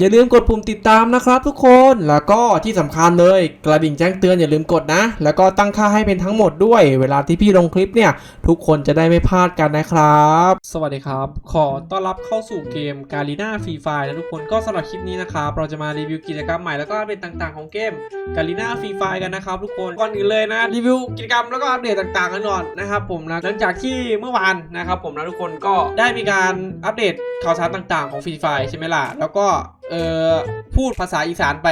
อย่าลืมกดปุ่มติดตามนะครับทุกคน แล้วก็ที่สำคัญเลยกระดิ่งแจ้งเตือนอย่าลืมกดนะ แล้วก็ตั้งค่าให้เป็นทั้งหมดด้วย เวลาที่พี่ลงคลิปเนี่ย ทุกคนจะได้ไม่พลาดกันนะครับ สวัสดีครับ ขอต้อนรับเข้าสู่เกมกาลีนาฟรีไฟนะทุกคนก็สำหรับคลิปนี้นะครับเราจะมารีวิวกิจกรรมใหม่แล้วก็อัปเดตต่างๆของเกมกาลีนาฟรีไฟกันนะครับทุกคนก่อนอื่นเลยนะรีวิวกิจกรรมแล้วก็อัปเดตต่างๆกันก่อนนะครับผมนะหลังจากที่เมื่อวานนะครับผมนะทุกคนก็ได้มีการอัปเดตข่าวสารต่างๆของฟรีไฟใช่ไหมล่ะแล้วก็เออพูดภาษาอีสานไป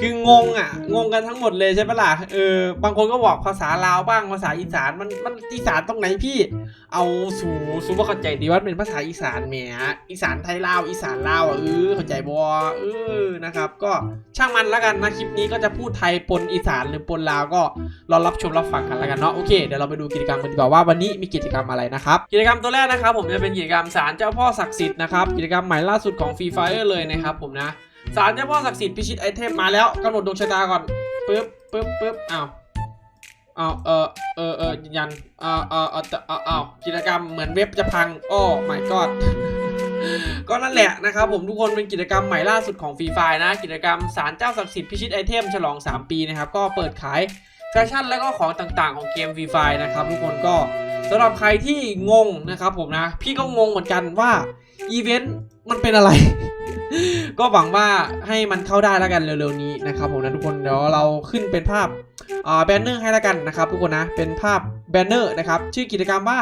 คืองงอะ งงกันทั้งหมดเลยใช่ปะล่ะเออบางคนก็บอกภาษาลาวบ้างภาษาอีสานมันมันอีสานตรงไหนพี่ เอาสู่สู่ว่าเข้าใจดีว่าเป็นภาษาอีสานแหมอีสานไทยลาวอีสานลาวอะเออเข้าใจบอเออนะครับ ก็ช่างมันแล้วกันนะคลิปนี้ก็จะพูดไทยปนอีสานหรือปนลาวก็รอรับชมรับฟังกันแล้วกันเนาะโอเคเดี๋ยวเราไปดูกิจกรรมกันดีกว่าว่าวันนี้มีกิจกรรมอะไรนะครับกิจกรรมตัวแรกนะครับ ผมจะเป็นกิจกรรมศาลเจ้าพ่อศักดิ์สิทธิ์นะครับกิจกรรมใหม่ล่าสุดของฟรีไฟเลยนะครับผมนะ ศาลเจ้าพ่อศักดิ์สิทธิ์พิชิตไอเทมมาแล้วกำหนดดวงชะตาก่อนปึ๊บปึ๊บปึ๊บอ้าวเอาเออเออเออยืนยันเอาเอาเอาเอาเอากิจกรรมเหมือนเว็บจะพังโอ้ my god ก็นั่นแหละนะครับผมทุกคนเป็นกิจกรรมใหม่ล่าสุดของฟรีไฟนะ กิจกรรมสารเจ้าศักดิ์สิทธิ์พิชิตไอเทมฉลอง 3 ปีนะครับ ก็เปิดขายแฟชั่นและก็ของต่างๆของเกมฟรีไฟนะครับทุกคนก็สำหรับใครที่งงนะครับผมนะ พี่ก็งงเหมือนกันว่าอีเวนต์มันเป็นอะไร ก็หวังว่าให้มันเข้าได้แล้วกันเร็วๆนี้นะครับผมนะทุกคนเดี๋ยวเราขึ้นเป็นภาพแบนเนอร์ให้แล้วกันนะครับทุกคนนะเป็นภาพแบนเนอร์นะครับชื่อกิจกรรมว่า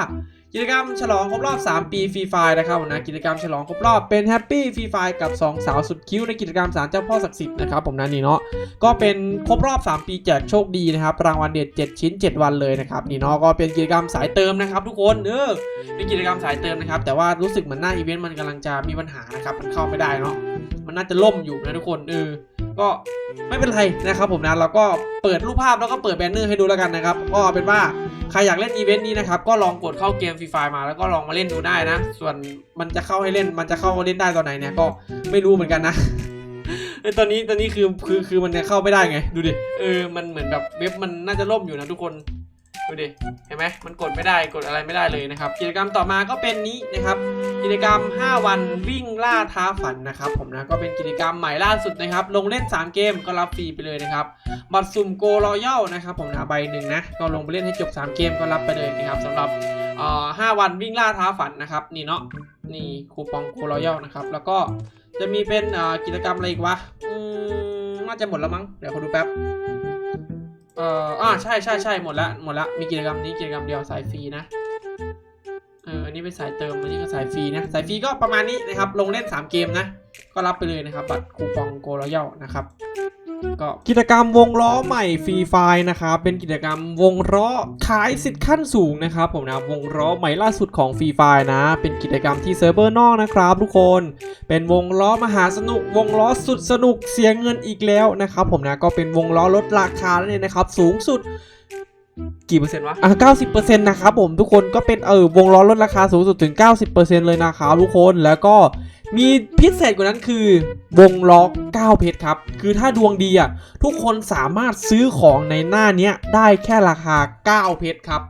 กิจกรรมฉลองครบรอบ 3 ปีฟรีไฟนะครับผมนะกิจกรรมฉลองครบรอบเป็นแฮปปี้ฟรีไฟกับ 2 สาวสุดคิ้วในกิจกรรมสารเจ้าพ่อศักดิ์สิทธิ์นะครับผมนะนี่เนาะก็เป็นครบรอบ 3 ปีแจกโชคดีนะครับรางวัลเด็ด 7 ชิ้น 7 วันเลยนะครับนี่เนาะก็เป็นกิจกรรมสายเติมนะครับ ทุกคนเออเป็นกิจกรรมสายเติมนะครับแต่ว่ารู้สึกเหมือนหน้าอีเวนต์มันกำลังจะมีปัญหานะครับมันเข้าไม่ได้เนาะมันน่าจะล่มอยู่นะทุกคนเออ ก็ไม่เป็นไรนะครับผมนะเราก็เปิดรูปภาพแล้วก็เปิดแบนเนอร์ให้ดูแล้วกันนะครับก็เป็นว่าใครอยากเล่นอีเวนต์นี้นะครับก็ลองกดเข้าเกมฟรีไฟมาแล้วก็ลองมาเล่นดูได้นะ ส่วนมันจะเข้าให้เล่นมันจะเข้าเล่นได้ตอนไหนเนี่ยก็ไม่รู้เหมือนกันนะเอตอนนี้ตอนนี้คือคือคือมันจะเข้าไม่ได้ไง ดูดิเออมันเหมือนแบบเว็บมันน่าจะล่มอยู่นะทุกคน ดูดิ เห็นไหมมันกดไม่ได้กดอะไรไม่ได้เลยนะครับ กิจกรรมต่อมาก็เป็นนี้นะครับ กิจกรรม 5 วันวิ่งล่าท้าฝันนะครับ ผมนะก็เป็นกิจกรรมใหม่ล่าสุดนะครับ ลงเล่น 3 เกมก็รับฟรีไปเลยนะครับ บัตรสุ่มโกรอยัลนะครับผมนะใบหนึ่งนะก็ลงไปเล่นให้จบ 3 เกมก็รับไปเลยนะครับสำหรับเอ่อ5วันวิ่งล่าท้าฝันนะครับนี่เนาะนี่คูปองโกรอยัลนะครับแล้วก็จะมีเป็นกิจกรรมอะไรอีกวะอืมน่าจะหมดแล้วมั้งเดี๋ยวขอดูแป๊บ เอ่ออ่าใช่ใช่ใช่หมดละหมดละมีกิจกรรมนี้กิจกรรมเดียวสายฟรีนะเอออันนี้เป็นสายเติมอันนี้ก็สายฟรีนะสายฟรีก็ประมาณนี้นะครับ ลงเล่น 3 เกมนะ ก็รับไปเลยนะครับ บัตรคูปองโกลยัลนะครับ ก็กิจกรรมวงล้อใหม่ฟรีไฟนะครับเป็นกิจกรรมวงล้อขายสิทธิ์ขั้นสูงนะครับผมนะวงล้อใหม่ล่าสุดของฟรีไฟนะ เป็นกิจกรรมที่เซิร์ฟเวอร์นอกนะครับทุกคน เป็นวงล้อมหาสนุก วงล้อสุดสนุกเสียเงินอีกแล้วนะครับผมนะก็เป็นวงล้อลดราคาแล้วเนี่ยนะครับสูงสุดกี่เปอร์เซ็นต์วะ อะ90%นะครับผมทุกคนก็เป็นเออวงล้อลดราคาสูงสุดถึง 90%เลยนะครับทุกคนแล้วก็ มีพิเศษกว่านั้นคือ วงล้อ9เพชรครับ คือถ้าดวงดีอะทุกคนสามารถซื้อของในหน้าเนี้ยได้แค่ราคา 9 เพชรครับ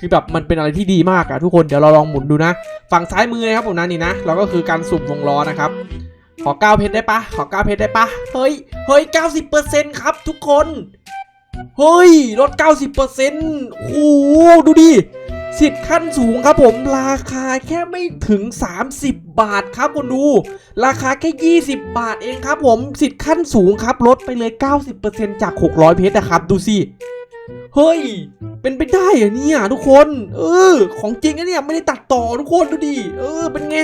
คือแบบมันเป็นอะไรที่ดีมากอะทุกคนเดี๋ยวเราลองหมุนดูนะ ฝั่งซ้ายมือนะครับผมนะนี่นะเราก็คือการสุ่มวงล้อนะครับ ขอ 9 เพชรได้ปะขอ 9 เพชรได้ปะเฮ้ยเฮ้ย90%ครับทุกคน เฮ้ยลด90%โอ้โหดูดิ สิทธิ์ขั้นสูงครับผมราคาแค่ไม่ถึง 30 บาทครับคนดู ราคาแค่ 20 บาทเองครับผมสิทธิ์ขั้นสูงครับลดไปเลย 90%จาก 600 เพชรนะครับ ดูสิเฮ้ย เป็นไปได้เหรอเนี่ยทุกคน เออ ของจริงนะเนี่ย ไม่ได้ตัดต่อทุกคนดูดิ เออ เป็นไง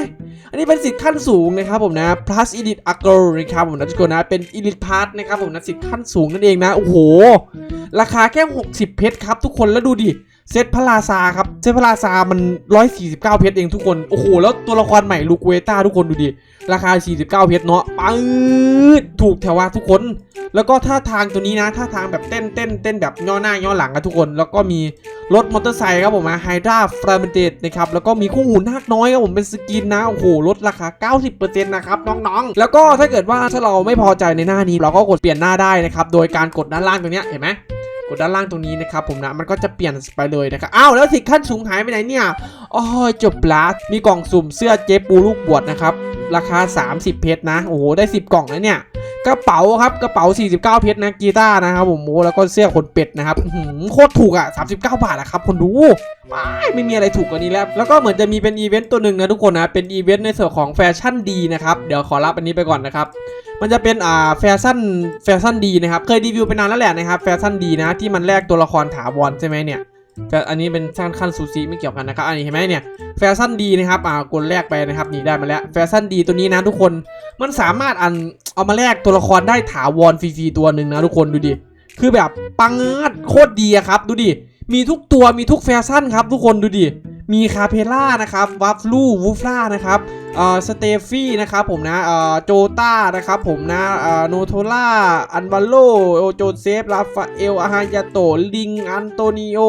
อันนี้เป็นสิทธิ์ขั้นสูงนะครับผมนะ plus elite a g r o นะครับผมนะทุกคนนะ เป็น elite plus นะครับผมนะ สิทธิ์ขั้นสูงนั่นเองนะ โอ้โห ราคาแค่ 60 เพชรครับทุกคน แล้วดูดิ เซตพระราซาครับ เซตพระราซามัน 149 เพชรเองทุกคน โอ้โห แล้วตัวละครใหม่ลูกเวต้าทุกคนดูดิ ราคา 49 เพชรเนาะปื๊ดถูกแถวว่าทุกคน แล้วก็ท่าทางตัวนี้นะ ท่าทางแบบเต้นเต้นเต้นแบบย่อหน้าย่อหลังอะทุกคน แล้วก็มีรถมอเตอร์ไซค์ครับผมนะไฮดราฟรามเดนะครับ แล้วก็มีคู่หูนาคน้อยครับผมเป็นสกินนะ โอ้โห ลดราคา 90%นะครับน้องๆ แล้วก็ถ้าเกิดว่าถ้าเราไม่พอใจในหน้านี้ เราก็กดเปลี่ยนหน้าได้นะครับ โดยการกดด้านล่างตรงนี้เห็นไหม ดด้านล่างตรงนี้นะครับผมนะมันก็จะเปลี่ยนไปเลยนะครับอ้าวแล้วสิขั้นสูงหายไปไหนเนี่ยอ๋อจบละมีกล่องสุ่มเสื้อเจ๊ปูลูกบวชนะครับราคา 30 เพชรนะโอ้โหได้ 10 กล่องแล้วเนี่ยกระเป๋าครับกระเป๋า 49 เพชรนะกีตาร์นะครับผมโอ้แล้วก็เสื้อขนเป็ดนะครับหือโคตรถูกอะ 39 บาทอะครับคนดูไม่ไม่มีอะไรถูกกว่านี้แล้ว แล้วก็เหมือนจะมีเป็นอีเวนต์ตัวหนึ่งนะทุกคนนะเป็นอีเวนต์ในส่วนของแฟชั่นดีนะครับเดี๋ยวขอรับอันนี้ไปก่อนนะครับ มันจะเป็นอ่าแฟชั่นแฟชั่นดีนะครับ เคยรีวิวไปนานแล้วแหละนะครับแฟชั่นดีนะที่มันแลกตัวละครถาวรใช่ไหมเนี่ยแต่อันนี้เป็นขั้นขั้นซูซีไม่เกี่ยวกันนะครับอันนี้เห็นไหมเนี่ยแฟชั่นดีนะครับอ่ากดแลกไปนะครับนี่ได้มาแล้วแฟชั่นดีตัวนี้นะทุกคนมันสามารถอันเอามาแลกตัวละครได้ถาวรฟรีๆตัวหนึ่งนะทุกคนดูดิคือแบบปังงาดโคตรดีครับดูดิมีทุกตัวมีทุกแฟชั่นครับทุกคนดูดิมีคาเพล่านะครับวัฟลูวูฟล่านะครับ เอ่อสเตฟี่นะครับผมนะเอ่อโจต้านะครับผมนะเอ่อโนโทล่าอันวาโลโอโจเซฟราฟาเอลอาฮายาโตลิงอันโตนิโอ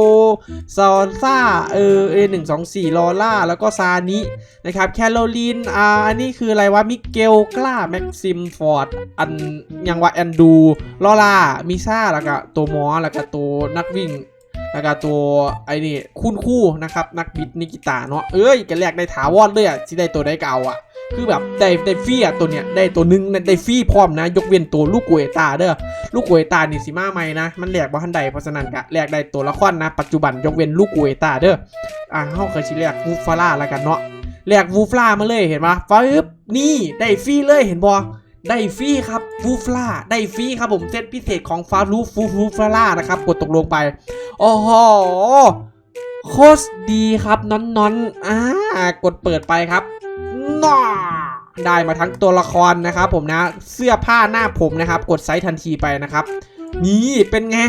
ซอลซ่าเออเอหนึ่งสองสี่ลอล่าแล้วก็ซานินะครับแคโรลีนอ่าอันนี้คืออะไรวะมิเกลกล้าแม็กซิมฟอร์ดอันยังว่าแอนดูลอล่ามิซ่าแล้วก็ตัวมอแล้วก็ตัวนักวิ่ง แล้วก็ตัวไอ้นี่คุณคู่นะครับนักบิดนิกิตาเนาะเอ้ยแกแรกได้ถาวรเลยอะที่ได้ตัวได้เก่าอะคือแบบได้ได้ฟรีอะตัวเนี้ยได้ตัวหนึงได้ฟรีพร้อมนะ ยกเว้นตัวลูกกวยตาเด้อลูกกวยตานี่สิมาใหม่นะมันแลกบ่ทันใดเพราะฉะนั้นก็แลกได้ตัวละครนะ ปัจจุบันยกเว้นลูกกวยตาเด้ออะเฮาเคยสิแลกวูฟาร่าแล้วกันเนาะแลกวูฟล่ามาเลยเห็นปะปึ๊บนี่ได้ฟรีเลยเห็นบ่ ได้ฟรีครับฟูฟล่าได้ฟรีครับผมเซตพิเศษของฟารูฟูฟูฟล่านะครับกดตกลงไปโอ้โหโคตรดีครับน้อนน้อนอ่ากดเปิดไปครับน้าได้มาทั้งตัวละครนะครับผมนะเสื้อผ้าหน้าผมนะครับ กดไซส์ทันทีไปนะครับ นี่เป็นไง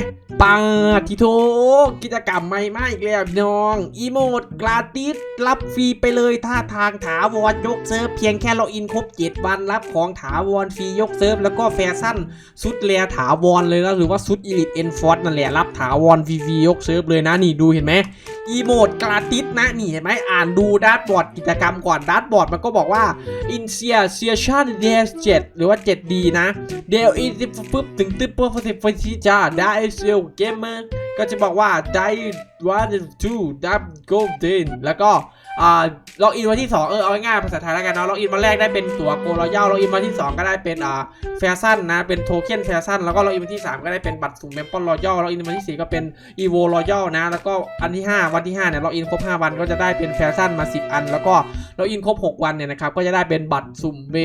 ปังทิโทกิจกรรมใหม่มาอีกแล้วพี่น้อง อีโมดกราติสรับฟรีไปเลยท่าทางถาวรยกเซิร์ฟเพียงแค่ล็อกอินครบ 7 วันรับของถาวรฟรียกเซิร์ฟแล้วก็แฟชั่นสุดแลถาวรเลยนะหรือว่าสุดอีลิทเอ็นฟอร์นั่นแหละรับถาวรฟรียกเซิร์ฟเลยนะนี่ดูเห็นไหมอีโมดกราติสนะนี่เห็นไหมอ่านดูดาร์บอร์ดกิจกรรมก่อนดาร์บอร์ดมันก็บอกว่า i n s e r t i o n d s 7หรือว่า 7D นะเดลอีสิปุ๊บถึงตึ๊บปุ๊บสิบฟิจ้าได้เซลเกมเมอร์ก็จะบอกว่าได้วันทูดับโกด้นแล้วก็ อ่าล็อกอินวันที่ 2 เออเอาง่ายภาษาไทยแล้วกันเนาะล็อกอินวันแรกได้เป็นตั๋วโกลอย่าล็อกอินวันที่ 2 ก็ได้เป็นอ่าแฟชั่นนะเป็นโทเค็นแฟชั่นแล้วก็ล็อกอินวันที่ 3 ก็ได้เป็นบัตรสุ่มเมมเปอร์รอยัลล็อกอินวันที่ 4 ก็เป็นอีโวรอยัลนะแล้วก็อันที่ 5 วันที่5เนี่ยล็อกอินครบ 5 วันก็จะได้เป็นแฟชั่นมา 10 อัน แล้วก็ล็อกอินครบ 6 วันเนี่ยนะครับก็จะได้เป็นบัตรสุ่มเว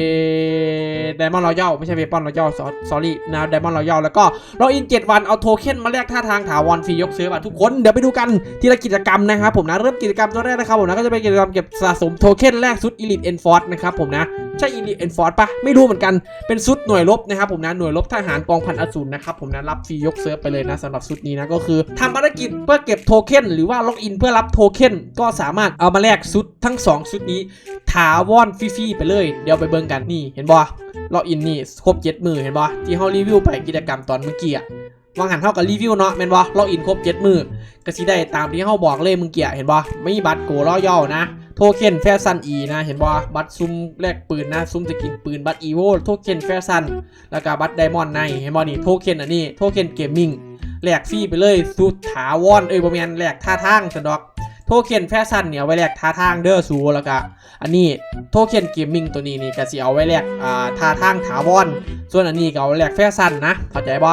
ดมอนรอยัลไม่ใช่เวปอนรอยัลสอรี่นะดมอนรอยัลแล้วก็ล็อกอิน 7 วันเอาโทเค็นมาแลกท่าทางถาวรฟรียกเซิร์ฟอะทุกคนเดี๋ยวไปดูกันทีละกิจกรรมนะครับผมนะเริ่มกิจกรรมตัวแรกนะครับผมนะก็จะเป็นกิจกรรมเก็บสะสมโทเค็นแลกซุดอีลิทเอ็นฟอร์นะครับผมนะ ใช่อีลิทเอ็นฟอร์ปะไม่รู้เหมือนกันเป็นซุดหน่วยรบนะครับผมนะหน่วยรบทหารกองพันอสูรนะครับผมนะรับฟรียกเซิร์ฟไปเลยนะสำหรับซุดนี้นะก็คือทำภารกิจเพื่อเก็บโทเค็นหรือว่าล็อกอินเพื่อรับโทเค็นก็สามารถเอามาแลกซุดทั้งสองซุดนี้ถาวรฟรีๆไปเลย เดี๋ยวไปเบิ่งกันนี่เห็นบ่ล็อกอินนี่ครบเจ็ดมือเห็นบ่ที่เฮารีวิวไปกิจกรรมตอนเมื่อกี้อะ วางหันเท่ากับรีวิวเนาะแม่นบ่ล็อกอินครบเจ็ดมือก็สิได้ตามที่เฮาบอกเลยมื่อกี้เห็นบ่ไม่บัตรโกรอย่อนะโทเค็นแฟชั่นอีนะเห็นบ่บัตรซุ่มแลกปืนนะซุ่มจะกินปืนบัตรอีโวโทเค็นแฟชั่นแล้วก็บัตรไดมอนด์ในเห็นบ่นี่โทเค็นอันนี้โทเค็นเกมมิ่งแลกฟรีไปเลยสุดถาวรเอ้ยบ่แมนแลกท่าทางสะดอกโทเค็นแฟชั่นเนี่ยไว้แลกท่าทางเด้อสูแล้วก็อันนี้โทเค็นเกมมิ่งตัวนี้นี่ก็สิเอาไว้แลกอ่าท่าทางถาวรส่วนอันนี้ก็เอาไว้แลกแฟชั่นนะเข้าใจบ่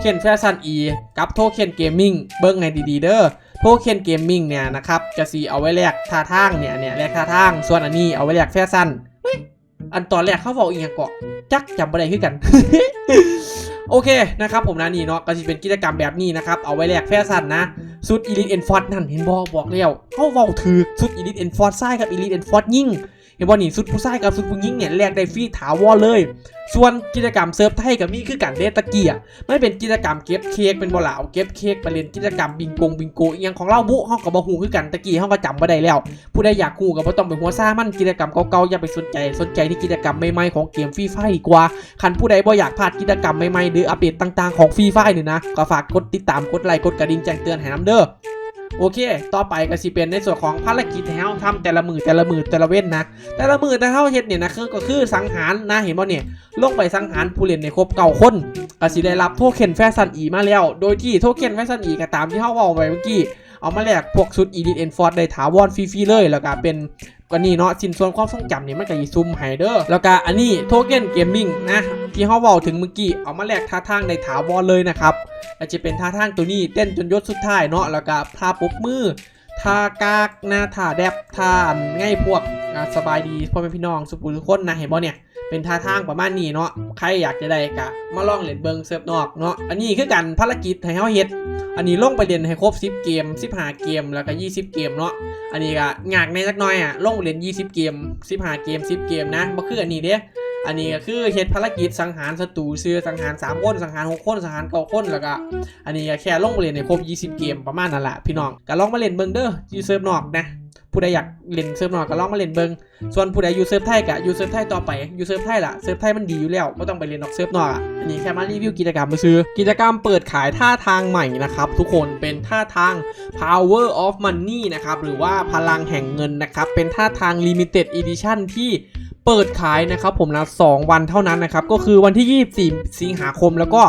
เค็นแฟชั่นอีกับโทเค็นเกมมิ่งเบิ่งให้ดีๆเด้อโทเค็นเกมมิ่งเนี่ยนะครับจะสีเอาไว้แลกท่าทางเนี่ยเนี่ยแลกท่าทางส่วนอันนี้เอาไว้แลกแฟชั่นอันตอนแรกเขาบอกอีกอย่างเกาะจักจำไม่ได้คือกัน โอเคนะครับผมนะนี่เนาะก็จะเป็นกิจกรรมแบบนี้นะครับ เอาไว้แลกแฟชั่นนะสุดอีลิทเอ็นฟอร์ดนั่นเห็นบอบอกแล้วเขาเว้าถือสุดอีลิทเอ็นฟอร์ไส้กับอีลิทเอ็นฟอร์ดยิ่ง เห็นบอนี่สุดผู้ชายกับสุดผู้หญิงเนี่ยแลกได้ฟรีถาวรเลย ส่วนกิจกรรมเซิร์ฟไทยกับมีคือกันเดตะเกียไม่เป็นกิจกรรมเก็บเค้กเป็นบ่หลาเอาเก็บเค้กไปเล่นกิจกรรมบิงกงบิงโกอีหยังของเราบุเฮาก็บ่ฮู้คือกันตะกี้เฮาก็จำบ่ได้แล้ว ผู้ใดอยากฮู้ก็บ่ต้องไปหัวซ่ามันกิจกรรมเก่าๆอย่าไปสนใจสนใจที่กิจกรรมใหม่ๆของเกมฟรีไฟดีกว่าคันผู้ใดบ่อยากพลาดกิจกรรมใหม่ๆหรืออัปเดตต่างๆของฟรีไฟเนี่ยนะก็ฝากกดติดตามกดไลค์กดกระดิ่งแจ้งเตือนให้นํเด้อ โอเค ต่อไปก็สิเป็นในส่วนของภารกิจที่เราทำแต่ละมือแต่ละมือแต่ละเว้นนะ แต่ละมือแต่เฮาเฮ็ดเนี่ยนะคือก็คือสังหารนะเห็นบ่เนี่ย ลงไปสังหารผู้เล่นในครบเก่าคนก็สิได้รับโทเค็นแฟชั่นอีมาแล้ว โดยที่โทเค็นแฟชั่นอีก็ตามที่เฮาเว้าไปเมื่อกี้ เอามาแลกพวกชุด Elite Enforce ได้ถาวรฟรีๆเลย แล้วก็เป็น ก็นี่เนาะสินส่วนความทรงจำเนี่ยมันก็อีซุ่มไฮเดอร์แล้วก็อันนี้โทเก้นเกมมิ่งนะที่เขาบอกถึงเมื่อกี้เอามาแลกท่าทางในถาวรเลยนะครับอาจจะเป็นท่าทางตัวนี้เต้นจนยศสุดท้ายเนาะแล้วก็ท่าปุ๊บมือท่ากากหน้าท่าแดบท่าง่ายพวกสบายดีพ่อแม่พี่น้องสุขุทุกคนนะเห็นบ่เนี่ย เป็นท่าทางประมาณนี้เนาะใครอยากจะได้กะมาลองเล่นเบิงเซิร์ฟนอกเนาะอันนี้คือการภารกิจให้เฮาเฮ็ดอันนี้ลงไปเรียนให้ครบ 10 เกม 15 เกมแล้วก็ 20 เกมเนาะอันนี้ก็งากในจักหน่อยอะลงเรียน 20 เกม 15 เกม 10 เกมนะบ่คืออันนี้เด้อันนี้ก็คือเฮ็ดภารกิจสังหารศัตรูเสือสังหาร3คนสังหาร6คนสังหาร9คนแล้วก็อันนี้ก็แค่ลงไปเล่นในครบ 20 เกมประมาณนั้นแหละพี่น้องก็ลองมาเล่นเบิงเด้ออยู่เซิร์ฟนอกนะ ผู้ใดอยากเล่นเซิร์ฟนอกก็ลองมาเล่นเบิงส่วนผู้ใดอยู่เซิร์ฟไทยก็อยู่เซิร์ฟไทยต่อไปอยู่เซิร์ฟไทยล่ะเซิร์ฟไทยมันดีอยู่แล้วไม่ต้องไปเล่นนอกเซิร์ฟนอกอันนี้แค่มารีวิวกิจกรรมมาซื้อกิจกรรมเปิดขายท่าทางใหม่นะครับทุกคนเป็นท่าทาง power of money นะครับหรือว่าพลังแห่งเงินนะครับเป็นท่าทาง limited edition ที่เปิดขายนะครับผมนะ2วันเท่านั้นนะครับก็คือวันที่ 24 สิงหาคมแล้วก็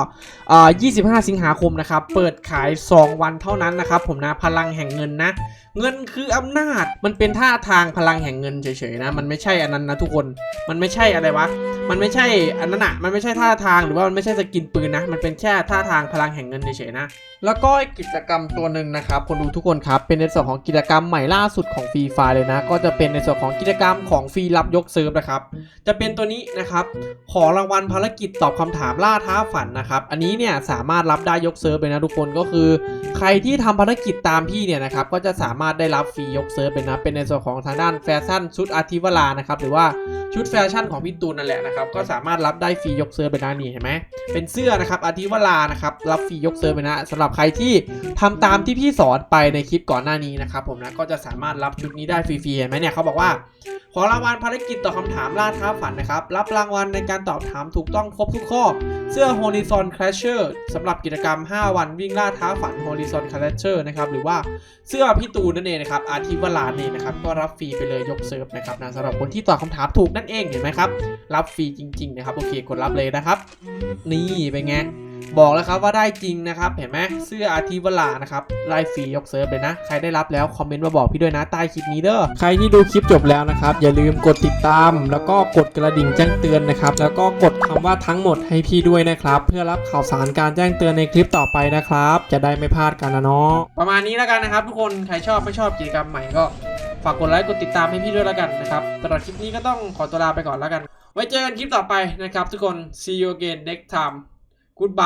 อ่า25 สิงหาคมนะครับ เปิดขาย 2 วันเท่านั้นนะครับ ผมนะ พลังแห่งเงินนะ เงินคืออำนาจ มันเป็นท่าทางพลังแห่งเงินเฉยๆนะ มันไม่ใช่อันนั้นนะทุกคน มันไม่ใช่อะไรวะ มันไม่ใช่อันนั้นอะมันไม่ใช่ท่าทางหรือว่ามันไม่ใช่สกินปืนนะ มันเป็นแค่ท่าทางพลังแห่งเงินเฉยๆนะ แล้วก็กิจกรรมตัวหนึ่งนะครับ คนดูทุกคนครับ เป็นในส่วนของกิจกรรมใหม่ล่าสุดของฟรีไฟเลยนะ ก็จะเป็นในส่วนของกิจกรรมของฟรีรับยกเซิร์ฟนะครับ จะเป็นตัวนี้นะครับ ขอรางวัลภารกิจตอบคำถามล่าท้าฝันนะครับ อันนี้เนี่ยสามารถรับได้ยกเซิร์ฟเลยนะทุกคนก็คือ ใครที่ทำภารกิจตามพี่เนี่ยนะครับก็จะสามารถได้รับฟรียกเซิร์ฟเลยนะเป็นในส่วนของทางด้านแฟชั่นชุดอาทิวรานะครับหรือว่าชุดแฟชั่นของพี่ตูนนั่นแหละนะครับก็สามารถรับได้ฟรียกเซิร์ฟเลยนะนี่เห็นไหมเป็นเสื้อนะครับอาทิวรานะครับรับฟรียกเซิร์ฟเลยนะสำหรับใครที่ทำตามที่พี่สอนไปในคลิปก่อนหน้านี้นะครับผมนะก็จะสามารถรับชุดนี้ได้ฟรีๆเห็นไหมเนี่ยเขาบอกว่าขอรางวัลภารกิจตอบคำถามล่าท้าฝันนะครับรับรางวัลในการตอบถามถูกต้องครบทุกข้อ เสื้อ Horizon Crasher สำหรับกิจกรรม 5 วันวิ่งล่าท้าฝัน Horizon Crasher นะครับหรือว่าเสื้อพี่ตูนนั่นเองนะครับอาทิวลานี่นะครับก็รับฟรีไปเลยยกเซิร์ฟนะครับนะสำหรับคนที่ตอบคำถามถูกนั่นเองเห็นไหมครับรับฟรีจริงๆนะครับโอเคกดรับเลยนะครับ นี่เป็นไง บอกแล้วครับว่าได้จริงนะครับ เห็นไหมเสื้ออาทิวลานะครับไล่ฟรียกเซิร์ฟเลยนะ ใครได้รับแล้วคอมเมนต์มาบอกพี่ด้วยนะใต้คลิปนี้เด้อใครที่ดูคลิปจบแล้วนะครับ อย่าลืมกดติดตาม แล้วก็กดกระดิ่งแจ้งเตือนนะครับ แล้วก็กดคำว่าทั้งหมดให้พี่ด้วยนะครับ เพื่อรับข่าวสารการแจ้งเตือนในคลิปต่อไปนะครับ จะได้ไม่พลาดกันนะเนาะประมาณนี้แล้วกันนะครับ ทุกคนใครชอบไม่ชอบกิจกรรมใหม่ก็ฝากกดไลค์กดติดตามให้พี่ด้วยแล้วกันนะครับสำหรับคลิปนี้ก็ต้องขอตัวลาไปก่อนแล้วกัน ไว้เจอกันคลิปต่อไปนะครับ ทุกคน see you again next time goodbye